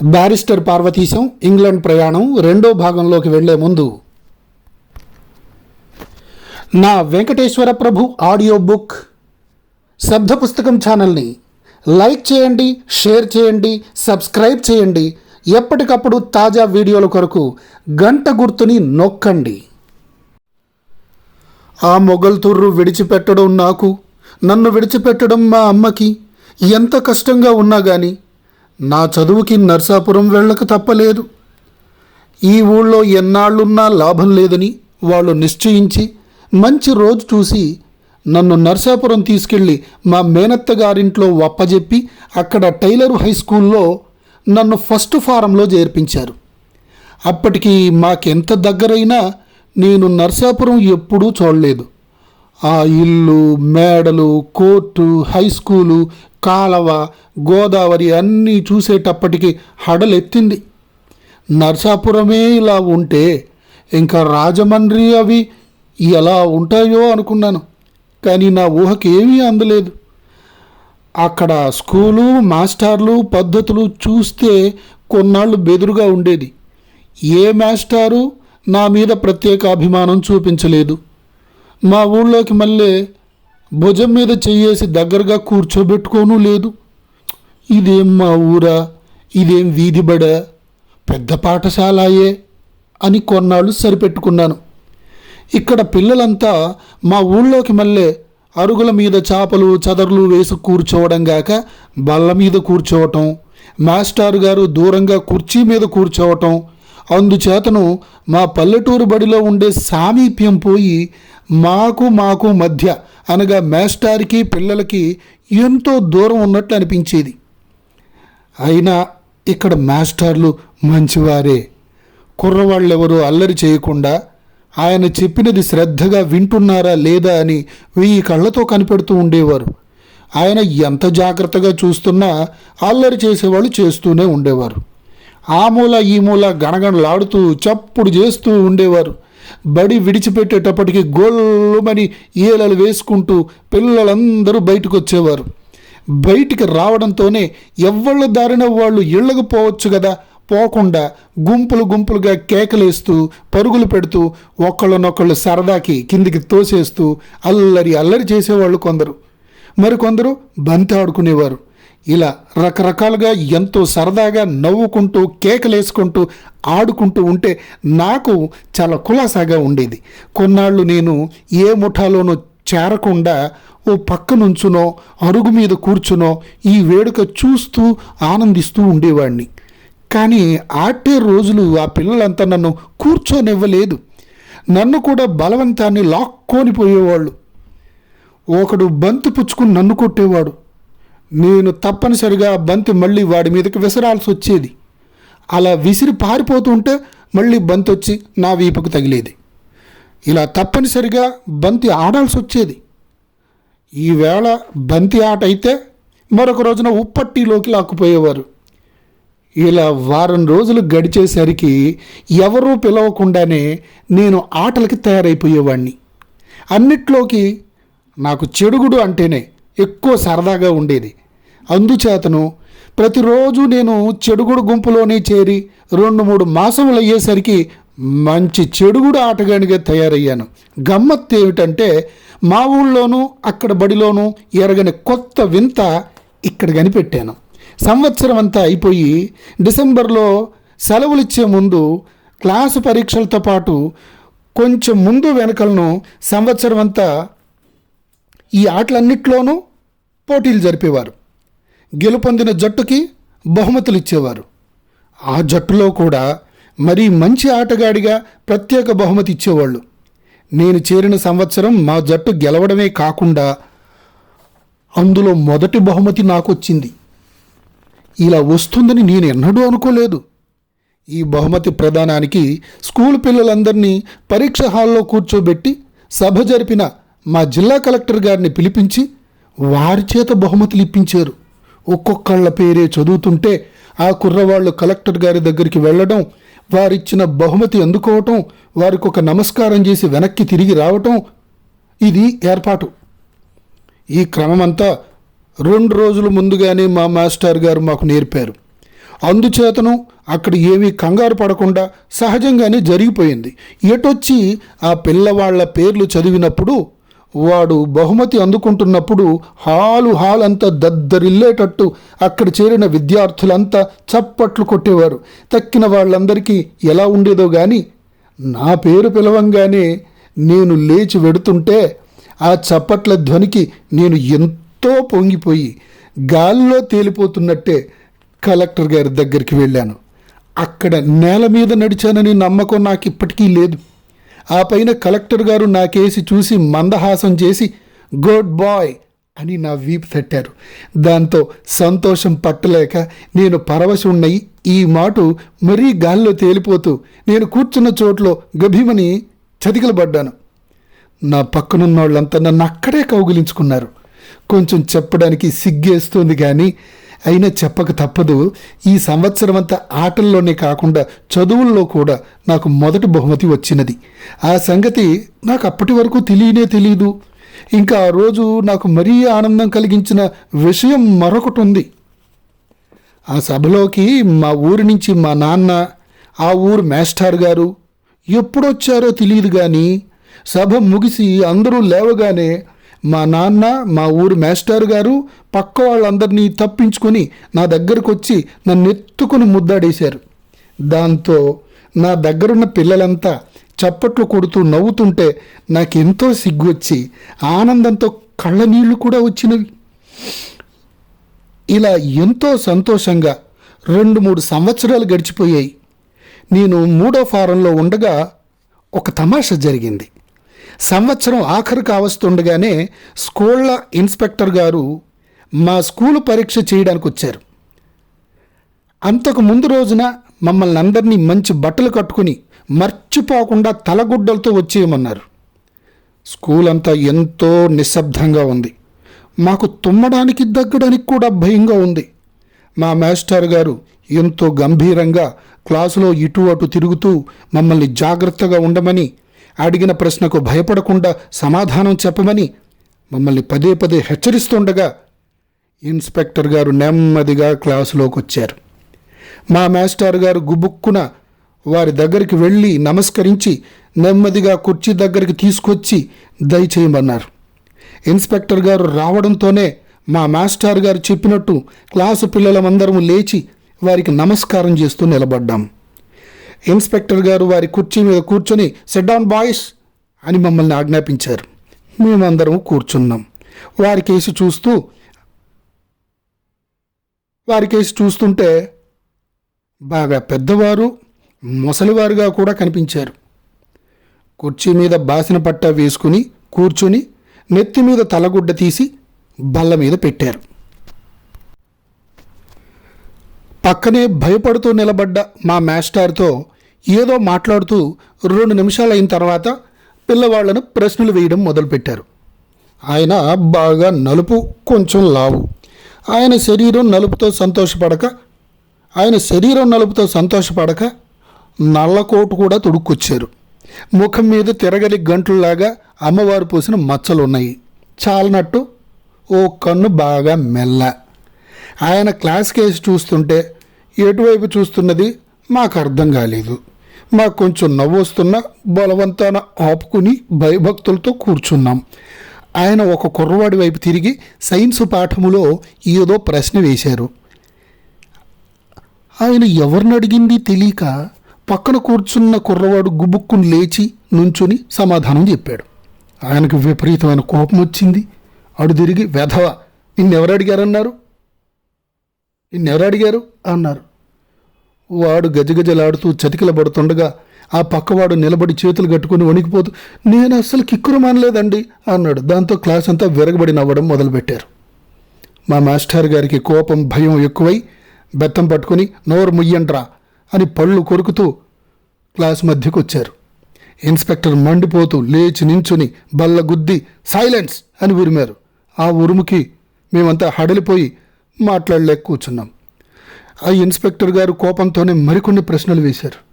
Barrister Parvateesam England ప్రయాణం రెండో భాగంలోకి వెళ్ళే ముందు. నా వెంకటేశ్వర ప్రభు ఆడియో బుక్ శబ్ద పుస్తకం ఛానల్ని లైక్ చేయండి షేర్ చేయండి సబ్స్క్రైబ్ చేయండి. ఎప్పటికప్పుడు తాజా వీడియోల కొరకు గంట గుర్తుని నొక్కండి. ఆ మొగల్తుర్రు విడిచిపెట్టడం నాకు నన్ను విడిచిపెట్టడం మా అమ్మకి ఎంత కష్టంగా ఉన్నా కానీ నా చదువుకి నర్సాపురం వెళ్ళక తప్పలేదు. ఈ ఊళ్ళో ఎన్నాళ్ళున్నా లాభం లేదని వాళ్ళు నిశ్చయించి మంచి రోజు చూసి నన్ను నర్సాపురం తీసుకెళ్ళి మా మేనత్త గారింట్లో వప్పజెప్పి అక్కడ టైలర్ హై స్కూల్లో నన్ను ఫస్ట్ ఫారంలో చేర్పించారు. అప్పటికి మాకెంత దగ్గరైనా నేను నర్సాపురం ఎప్పుడూ చూడలేదు. ఆ ఇల్లు మేడలు కోర్టు హై స్కూలు కాలవ గోదావరి అన్నీ చూసేటప్పటికి హడలెత్తింది. నర్సాపురమే ఇలా ఉంటే ఇంకా రాజమండ్రి అవి ఎలా ఉంటాయో అనుకున్నాను కానీ నా ఊహకి ఏమీ అందలేదు. అక్కడ స్కూలు మాస్టర్లు పద్ధతులు చూస్తే కొన్నాళ్ళు బెదురుగా ఉండేది. ఏ మాస్టారు నా మీద ప్రత్యేక అభిమానం చూపించలేదు. మా ఊళ్ళోకి మళ్ళీ భుజం మీద చెయ్యేసి దగ్గరగా కూర్చోబెట్టుకోను లేదు. ఇదేం మా ఊరా? ఇదేం వీధిబడ పెద్ద పాఠశాలయే అని కొన్నాళ్ళు సరిపెట్టుకున్నాను. ఇక్కడ పిల్లలంతా మా ఊళ్ళోకి మళ్ళీ అరుగుల మీద చేపలు చదర్లు వేసి కూర్చోవడం గాక బల్ల మీద కూర్చోవటం మాస్టారు గారు దూరంగా కుర్చీ మీద కూర్చోవటం అందుచేతను మా పల్లెటూరు బడిలో ఉండే సామీప్యం పోయి మాకు మాకు మధ్య అనగా మాస్టార్కి పిల్లలకి ఎంతో దూరం ఉన్నట్లు అనిపించేది. అయినా ఇక్కడ మాస్టర్లు మంచివారే. కుర్రవాళ్ళెవరూ అల్లరి చేయకుండా ఆయన చెప్పినది శ్రద్ధగా వింటున్నారా లేదా అని వెయ్యి కళ్ళతో కనిపెడుతూ ఉండేవారు. ఆయన ఎంత జాగ్రత్తగా చూస్తున్నా అల్లరి చేసేవాళ్ళు చేస్తూనే ఉండేవారు. ఆ మూల ఈ మూల గణగణలాడుతూ చప్పుడు చేస్తూ ఉండేవారు. బడి విడిచిపెట్టేటప్పటికి గోళ్ళమని ఈలలు వేసుకుంటూ పిల్లలందరూ బయటకు వచ్చేవారు బయటికి రావడంతోనే ఎవళ్ళ దారిన వాళ్ళు ఇళ్ళకు పోవచ్చు కదా పోకుండా గుంపులు గుంపులుగా కేకలేస్తూ పరుగులు పెడుతూ ఒకళ్ళనొకళ్ళు సరదాకి కిందికి తోసేస్తూ అల్లరి అల్లరి చేసేవాళ్ళు కొందరు. మరికొందరు బంతి ఆడుకునేవారు. ఇలా రకరకాలుగా ఎంతో సరదాగా నవ్వుకుంటూ కేకలేసుకుంటూ ఆడుకుంటూ ఉంటే నాకు చాలా కులాసాగా ఉండేది. కొన్నాళ్ళు నేను ఏ ముఠాలోనూ చేరకుండా ఓ పక్క నుంచునో అరుగు మీద కూర్చునో ఈ వేడుక చూస్తూ ఆనందిస్తూ ఉండేవాడిని కానీ ఆటే రోజులు ఆ పిల్లలంతా నన్ను కూర్చోనివ్వలేదు. నన్ను కూడా బలవంతాన్ని లాక్కొనిపోయేవాళ్ళు. ఒకడు బంతి పుచ్చుకుని నన్ను కొట్టేవాడు. నేను తప్పనిసరిగా బంతి మళ్ళీ వాడి మీదకి విసరాల్సి వచ్చేది. అలా విసిరి పారిపోతుంటే మళ్ళీ బంతి వచ్చి నా వీపుకు తగిలేది. ఇలా తప్పనిసరిగా బంతి ఆడాల్సి వచ్చేది. ఈవేళ బంతి ఆట అయితే మరొక రోజున ఉప్పట్టిలోకి లాక్కుపోయేవారు. ఇలా వారం రోజులు గడిచేసరికి ఎవరూ పిలవకుండానే నేను ఆటలకి తయారైపోయేవాడిని అన్నిట్లోకి నాకు చెడుగుడు అంటేనే ఎక్కువ సరదాగా ఉండేది. అందుచేతను ప్రతిరోజు నేను చెడుగుడు గుంపులోనే చేరి రెండు మూడు మాసములు అయ్యేసరికి మంచి చెడుగుడు ఆటగానిగా తయారయ్యాను. గమ్మత్తు ఏమిటంటే మా ఊళ్ళోనూ అక్కడ బడిలోనూ ఎరగని కొత్త వింత ఇక్కడ కనిపెట్టాను. సంవత్సరం అంతా అయిపోయి డిసెంబర్లో సెలవులు ఇచ్చే ముందు క్లాసు పరీక్షలతో పాటు కొంచెం ముందు వెనకలను సంవత్సరం అంతా ఈ ఆటలన్నిట్లోనూ పోటీలు జరిపేవారు. గెలుపొందిన జట్టుకి బహుమతులు ఇచ్చేవారు ఆ జట్టులో కూడా మరీ మంచి ఆటగాడిగా ప్రత్యేక బహుమతి ఇచ్చేవాళ్ళు. నేను చేరిన సంవత్సరం మా జట్టు గెలవడమే కాకుండా అందులో మొదటి బహుమతి నాకు వచ్చింది ఇలా వస్తుందని నేను ఎన్నడూ అనుకోలేదు. ఈ బహుమతి ప్రదానానికి స్కూల్ పిల్లలందరినీ పరీక్ష హాల్లో కూర్చోబెట్టి సభ జరిపిన మా జిల్లా కలెక్టర్ గారిని పిలిపించి వారి చేత బహుమతులు ఇప్పించారు. ఒక్కొక్కళ్ళ పేరే చదువుతుంటే ఆ కుర్రవాళ్ళు కలెక్టర్ గారి దగ్గరికి వెళ్ళడం వారిచ్చిన బహుమతి అందుకోవటం వారికి ఒక నమస్కారం చేసి వెనక్కి తిరిగి రావటం ఇది ఏర్పాటు. ఈ క్రమమంతా రెండు రోజులు ముందుగానే మా మాస్టర్ గారు మాకు నేర్పారు. అందుచేతను అక్కడ ఏమీ కంగారు పడకుండా సహజంగానే జరిగిపోయింది. ఎటొచ్చి ఆ పిల్లవాళ్ళ పేర్లు చదివినప్పుడు వాడు బహుమతి అందుకుంటున్నప్పుడు హాలు హాల్ అంతా దద్దరిల్లేటట్టు అక్కడ చేరిన విద్యార్థులంతా చప్పట్లు కొట్టేవారు. తక్కిన వాళ్ళందరికీ ఎలా ఉండేదో గాని నా పేరు పిలవంగానే నేను లేచి వెడుతుంటే ఆ చప్పట్ల ధ్వనికి నేను ఎంతో పొంగిపోయి గాల్లో తేలిపోతున్నట్టే కలెక్టర్ గారి దగ్గరికి వెళ్ళాను. అక్కడ నేల మీద నడిచానని నమ్మకం నాకు ఇప్పటికీ లేదు. ఆ పైన కలెక్టర్ గారు నా కేసి చూసి మందహాసం చేసి గుడ్ బాయ్ అని నా వీపు తట్టారు. దాంతో సంతోషం పట్టలేక నేను పరవశున్నై ఈ మాటు మరీ గాల్లో తేలిపోతూ నేను కూర్చున్న చోట్లో గభీమని చతికిలబడ్డాను. నా పక్కనున్న వాళ్ళంతా నన్ను అక్కడే కౌగిలించుకున్నారు. కొంచెం చెప్పడానికి సిగ్గేస్తుంది కానీ అయినా చెప్పక తప్పదు. ఈ సంవత్సరం అంతా ఆటల్లోనే కాకుండా చదువుల్లో కూడా నాకు మొదటి బహుమతి వచ్చినది. ఆ సంగతి నాకు అప్పటి వరకు తెలియనే తెలియదు ఇంకా ఆ రోజు నాకు మరీ ఆనందం కలిగించిన విషయం మరొకటి ఉంది. ఆ సభలోకి మా ఊరి నుంచి మా నాన్న ఆ ఊరు మేస్టార్ గారు ఎప్పుడొచ్చారో తెలియదు కానీ సభ ముగిసి అందరూ లేవగానే మా నాన్న మా ఊరు మాస్టర్ గారు పక్క వాళ్ళందరినీ తప్పించుకొని నా దగ్గరకు వచ్చి నన్ను ఎత్తుకుని ముద్దాడేశారు. దాంతో నా దగ్గరున్న పిల్లలంతా చప్పట్లు కొడుతూ నవ్వుతుంటే నాకెంతో సిగ్గు వచ్చి ఆనందంతో కళ్ళ నీళ్ళు కూడా వచ్చినవి. ఇలా ఎంతో సంతోషంగా రెండు మూడు సంవత్సరాలు గడిచిపోయాయి. నేను మూడో ఫారంలో ఉండగా ఒక తమాషా జరిగింది. సంవత్సరం ఆఖరు కావస్తుండగానే స్కూళ్ళ ఇన్స్పెక్టర్ గారు మా స్కూలు పరీక్ష చేయడానికి వచ్చారు. అంతకు ముందు రోజున మమ్మల్ని అందరినీ మంచి బట్టలు కట్టుకుని మర్చిపోకుండా తలగుడ్డలతో వచ్చేయమన్నారు. స్కూల్ అంతా ఎంతో నిశ్శబ్దంగా ఉంది. మాకు తుమ్మడానికి దగ్గడానికి కూడా భయంగా ఉంది. మా మాస్టర్ గారు ఎంతో గంభీరంగా క్లాసులో ఇటు అటు తిరుగుతూ మమ్మల్ని జాగ్రత్తగా ఉండమని అడిగిన ప్రశ్నకు భయపడకుండా సమాధానం చెప్పమని మమ్మల్ని పదే పదే హెచ్చరిస్తుండగా ఇన్స్పెక్టర్ గారు నెమ్మదిగా క్లాసులోకి వచ్చారు మా మాస్టర్ గారు గుబుక్కున వారి దగ్గరికి వెళ్ళి నమస్కరించి నెమ్మదిగా కుర్చీ దగ్గరికి తీసుకొచ్చి దయచేయమన్నారు. ఇన్స్పెక్టర్ గారు రావడంతోనే మా మాస్టర్ గారు చెప్పినట్టు క్లాసు పిల్లలమందరం లేచి వారికి నమస్కారం చేస్తూ నిలబడ్డాం. ఇన్స్పెక్టర్ గారు వారి కుర్చీ మీద కూర్చొని సెట్ డౌన్ బాయ్స్ అని మమ్మల్ని ఆజ్ఞాపించారు. మేమందరం కూర్చున్నాం. వారి కేసు చూస్తూ వారి కేసు చూస్తుంటే బాగా పెద్దవారు ముసలివారుగా కూడా కనిపించారు. కుర్చీ మీద బాసిన పట్ట వేసుకుని కూర్చుని నెత్తి మీద తలగుడ్డ తీసి బల్ల మీద పెట్టారు. పక్కనే భయపడుతూ నిలబడ్డ మా మాస్టార్తో ఏదో మాట్లాడుతూ రెండు నిమిషాలు అయిన తర్వాత పిల్లవాళ్ళను ప్రశ్నలు వేయడం మొదలుపెట్టారు. ఆయన బాగా నలుపు కొంచెం లావు. ఆయన శరీరం నలుపుతో సంతోషపడక ఆయన శరీరం నలుపుతో సంతోషపడక నల్లకోటు కూడా తొడుక్కొచ్చారు. ముఖం మీద తిరగలి గంటల్లాగా అమ్మవారు పూసిన మచ్చలు ఉన్నాయి చాలనట్టు ఓ కన్ను బాగా మెల్ల. ఆయన క్లాస్ కేసు చూస్తుంటే ఎటువైపు చూస్తున్నది మాకు అర్థం కాలేదు. మాకు కొంచెం నవ్వు వస్తున్నా బలవంతాన ఆపుకుని భయభక్తులతో కూర్చున్నాం. ఆయన ఒక కుర్రవాడి వైపు తిరిగి సైన్స్ పాఠములో ఏదో ప్రశ్న వేశారు. ఆయన ఎవరిని అడిగింది తెలియక పక్కన కూర్చున్న కుర్రవాడు గుబుక్కుని లేచి నుంచుని సమాధానం చెప్పాడు. ఆయనకు విపరీతమైన కోపం వచ్చింది. అడు తిరిగి వెధవ నిన్నెవరు అడిగారన్నారు? నిన్నెవరు అడిగారు? అన్నారు. వాడు గజగజలాడుతూ చతికిలబడుతుండగా ఆ పక్కవాడు నిలబడి చేతులు కట్టుకుని వణికిపోతూ నేను అస్సలు కిక్కురు మానలేదండి అన్నాడు. దాంతో క్లాస్ అంతా విరగబడి నవ్వడం మొదలుపెట్టారు. మా మాస్టర్ గారికి కోపం భయం ఎక్కువై బెత్తం పట్టుకుని నోరు ముయ్యంట్రా అని పళ్ళు కొరుకుతూ క్లాస్ మధ్యకు వచ్చారు ఇన్స్పెక్టర్ మండిపోతూ లేచి నించుని బల్ల గుద్ది సైలెన్స్ అని ఉరిమారు ఆ ఉరుముకి మేమంతా హడలిపోయి మాట్లాడలేక కూర్చున్నాం. ఆ ఇన్స్పెక్టర్ గారు కోపంతోనే మరికొన్ని ప్రశ్నలు వేశారు.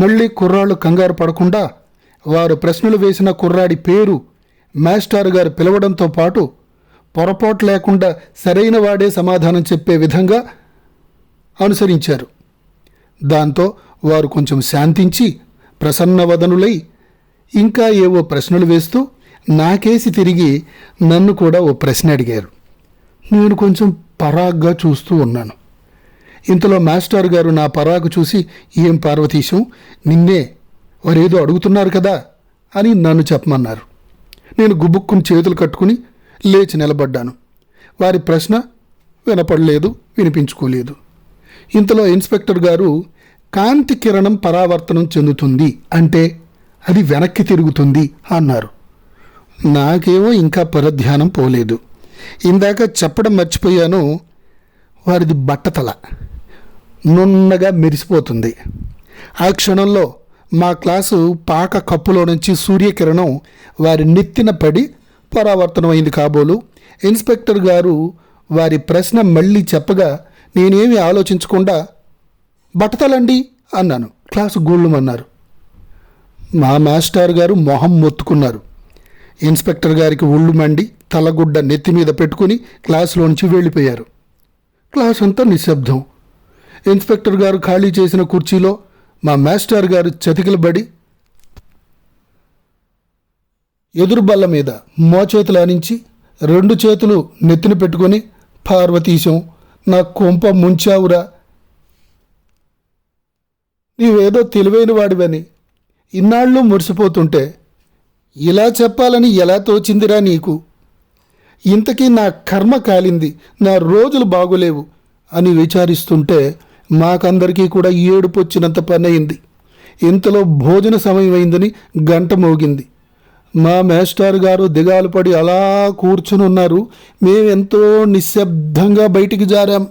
మళ్ళీ కుర్రాళ్ళు కంగారు పడకుండా వారు ప్రశ్నలు వేసిన కుర్రాడి పేరు మాస్టార్ గారు పిలవడంతో పాటు పొరపాటు లేకుండా సరైన వాడే సమాధానం చెప్పే విధంగా అనుసరించారు. దాంతో వారు కొంచెం శాంతించి ప్రసన్నవదనులై ఇంకా ఏవో ప్రశ్నలు వేస్తూ నాకేసి తిరిగి నన్ను కూడా ఓ ప్రశ్న అడిగారు. నేను కొంచెం పరాగ్గా చూస్తూ ఉన్నాను. ఇంతలో మాస్టర్ గారు నా పరాకు చూసి ఏం పార్వతీశం నిన్నే వారేదో అడుగుతున్నారు కదా అని నన్ను చెప్పమన్నారు. నేను గుబుక్కుని చేతులు కట్టుకుని లేచి నిలబడ్డాను. వారి ప్రశ్న వినపడలేదు వినిపించుకోలేదు. ఇంతలో ఇన్స్పెక్టర్ గారు కాంతి కిరణం పరావర్తనం చెందుతుంది అంటే అది వెనక్కి తిరుగుతుంది అన్నారు. నాకేమో ఇంకా పరధ్యానం పోలేదు. ఇందాక చెప్పడం మర్చిపోయాను వారిది బట్టతల. నున్నగా మెరిసిపోతుంది. ఆ క్షణంలో మా క్లాసు పాక కప్పులో నుంచి సూర్యకిరణం వారి నెత్తిన పడి పరావర్తనమైంది కాబోలు. ఇన్స్పెక్టర్ గారు వారి ప్రశ్న మళ్ళీ చెప్పగా నేనేమి ఆలోచించకుండా బట్టతలండి అన్నాను. క్లాసు గూళ్ళమన్నారు. మా మాస్టర్ గారు మొహం మొత్తుకున్నారు. ఇన్స్పెక్టర్ గారికి ఒళ్ళు మండి తలగుడ్డ నెత్తి మీద పెట్టుకుని క్లాసులోంచి వెళ్ళిపోయారు. క్లాస్ అంతా నిశ్శబ్దం. ఇన్స్పెక్టర్ గారు ఖాళీ చేసిన కుర్చీలో మా మాస్టర్ గారు చతికిలబడి ఎదురు బల్ల మీద మోచేతులు ఆనించి రెండు చేతులు నెత్తిన పెట్టుకొని పార్వతీశం నా కొంప ముంచావురా. నీవేదో తెలివైన వాడివని. ఇన్నాళ్ళు మురిసిపోతుంటే ఇలా చెప్పాలని ఎలా తోచిందిరా నీకు? ఇంతకీ నా కర్మ కాలింది నా రోజులు బాగోలేవు అని విచారిస్తుంటే మాకందరికీ కూడా ఏడుపు వచ్చినంత పని అయింది. ఇంతలో భోజన సమయం అయిందని గంట మోగింది. మా మేస్టార్ గారు దిగాలు పడి అలా కూర్చుని ఉన్నారు మేమెంతో నిశ్శబ్దంగా బయటికి జారాం.